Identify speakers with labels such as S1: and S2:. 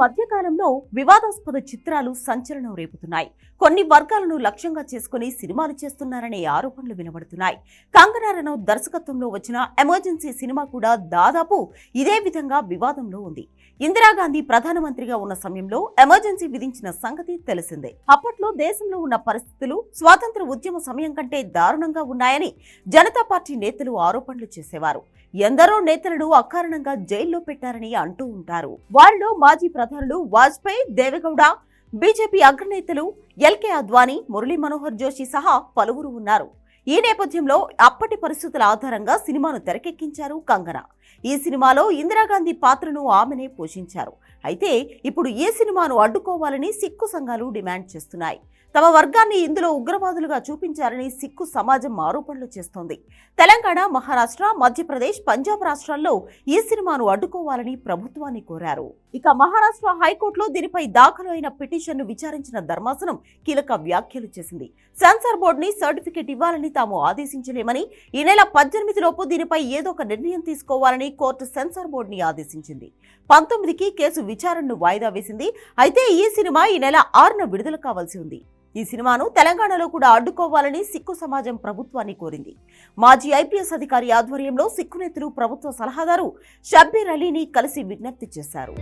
S1: మధ్య కాలంలో వివాదాస్పద చిత్రాలు సంచలనం రేపుతున్నాయి. కొన్ని వర్గాలను లక్ష్యంగా చేసుకుని సినిమాలు చేస్తున్నారనే ఆరోపణలు వినబడుతున్నాయి. కంగనా రనౌత్ దర్శకత్వంలో వచ్చిన ఎమర్జెన్సీ సినిమా కూడా దాదాపు ఇదే విధంగా వివాదంలో ఉంది. ఇందిరాగాంధీ ప్రధానమంత్రిగా ఉన్న సమయంలో ఎమర్జెన్సీ విధించిన సంగతి తెలిసిందే. అప్పట్లో దేశంలో ఉన్న పరిస్థితులు స్వాతంత్ర ఉద్యమ సమయం కంటే దారుణంగా ఉన్నాయని జనతా పార్టీ నేతలు ఆరోపణలు చేసేవారు. ఎందరో నేతలను అకారణంగా జైల్లో పెట్టారని అంటూ ఉంటారు. వారిలో మాజీ ప్రధానులు వాజ్పేయి దేవెగౌడ బీజేపీ అగ్రనేతలు ఎల్కే అద్వానీ మురళీ మనోహర్ జోషి సహా పలువురు ఉన్నారు. ఈ నేపథ్యంలో అప్పటి పరిస్థితుల ఆధారంగా సినిమాను తెరకెక్కించారు కంగన. ఈ సినిమాలో ఇందిరాగాంధీ పాత్రను ఆమెనే పోషించారు. అయితే ఇప్పుడు ఈ సినిమాను అడ్డుకోవాలని సిక్కు సంఘాలు డిమాండ్ చేస్తున్నాయి. తమ వర్గాన్ని ఇందులో ఉగ్రవాదులుగా చూపించారని సిక్కు సమాజం ఆరోపణలు చేస్తోంది. తెలంగాణ మహారాష్ట్ర మధ్యప్రదేశ్ పంజాబ్ రాష్ట్రాల్లో ఈ సినిమాను అడ్డుకోవాలని ప్రభుత్వాన్ని కోరారు. ఇక మహారాష్ట్ర హైకోర్టులో దీనిపై దాఖలు అయిన పిటిషన్ను విచారించిన ధర్మాసనం కీలక వ్యాఖ్యలు చేసింది. సెన్సార్ బోర్డుని సర్టిఫికెట్ ఇవ్వాలని తాము ఆదేశించలేమని ఈ నెల పద్దెనిమిది లోపు దీనిపై ఏదో ఒక నిర్ణయం తీసుకోవాలని కోర్టు సెన్సార్ బోర్డుని ఆదేశించింది. పంతొమ్మిదికి కేసు విచారణను వాయిదా వేసింది. అయితే ఈ సినిమా ఈ నెల ఆరున విడుదల కావాల్సి ఉంది. ఈ సినిమాను తెలంగాణలో కూడా అడ్డుకోవాలని సిక్కు సమాజం ప్రభుత్వాన్ని కోరింది. మాజీ ఐపీఎస్ అధికారి ఆధ్వర్యంలో సిక్కు నేతలు ప్రభుత్వ సలహాదారు షబ్బీర్ అలీని కలిసి విజ్ఞప్తి చేశారు.